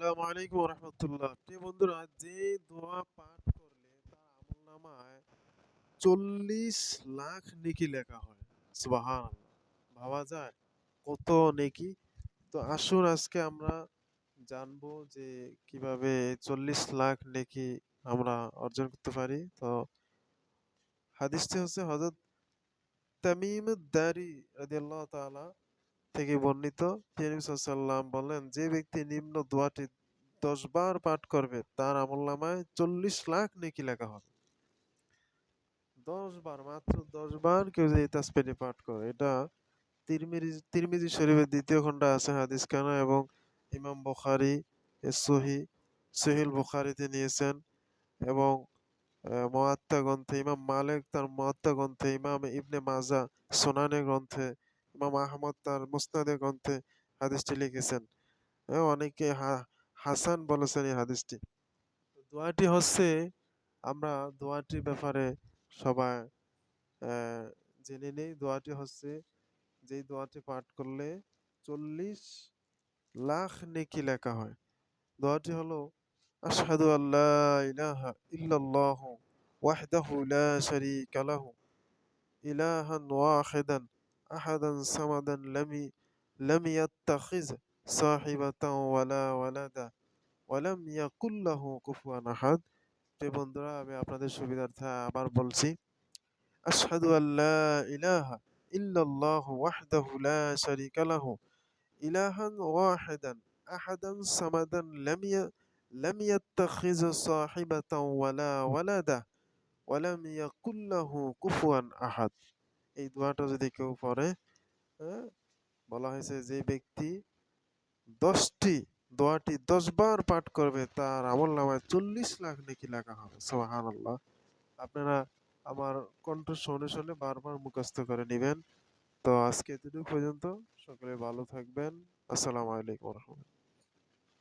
আসসালামু আলাইকুম প্রিয় বন্ধুরা, যে দোয়া পাঠ করলে তার লাখ নেকি লেখা হয়। ভাবা যায় কত নেকি? তো আসুন আজকে আমরা জানব যে কীভাবে চল্লিশ লাখ নেকি আমরা অর্জন করতে পারি। তো হাদিসটি হচ্ছে হজরত তামিম দারি রাদিয়াল্লাহু তাআলা থেকে বর্ণিত সাল্লাম বলেন, যে ব্যক্তি নিম্ন দোয়াটি দশ বার পাঠ করবে, তার আমল নামায় চল্লিশ লাখ নেকি লেখা হবে। দশ বার, মাত্র দশ বার কেউ পাঠ করে, এটা তিরমিজি তিরমিজি শরীফের দ্বিতীয় আছে হাদিস খানা এবং ইমাম বুখারী সহি সহিল বুখারীতে নিয়েছেন এবং মোয়াত্তা গ্রন্থে, ইমাম মালিক তার মহাত্মা গ্রন্থে, ইমাম ইবনে মাজা সোনানে গ্রন্থে ইমাম আহমদ তার মুসনাদে গ্রন্থে হাদিসটি লিখেছেন। অনেকে হাসান বলেছেন এই হাদিসটি। দোয়াটি হচ্ছে, আমরা দোয়াটির ব্যাপারে সবাই জেনে নেই। দোয়াটি হচ্ছে, যেই দোয়াটি পাঠ করলে চল্লিশ লাখ নেকি লেখা হয়। দোয়াটি হলো, আশহাদু আল্লাহ ইলাহা ইল্লাল্লাহু ইলাহান ওয়াহিদান আহাদান সামাদান লামি লাম ইয়াত্তাখিজ সাহিবাতান ওয়ালা ওয়ালাদা ওয়ালাম ইয়াকুল লাহু কুফুয়ান আহাদ প্রিয় বন্ধুরা আমি আপনাদের সুবিধার্থে আবার বলছি আশহাদু আল্লা ইলাহা ইল্লাল্লাহু ওয়াহদাহু লা শারীকা লাহু ইলাহান ওয়াহিদান আহাদান সামাদান লাম ইয়া লাম ইয়াত্তাখিজ সাহিবাতান ওয়ালা ওয়ালাদা ওয়ালাম ইয়াকুল লাহু কুফুয়ান আহাদ এই দোয়াটা যদি কেউ পড়ে বলা হয়েছে যে ব্যক্তি দশটি, দোয়াটি দশ বার পাঠ করবে, তার আমল নামায় চল্লিশ লাখ নাকি লেখা হবে। সোহান আল্লাহ আপনারা আমার কণ্ঠ শুনে শুনে বারবার মুখস্থ করে নেবেন। তো আজকে এতটুকু পর্যন্ত। সকলে ভালো থাকবেন। আসসালামু আলাইকুম রহমতুল্লাহ।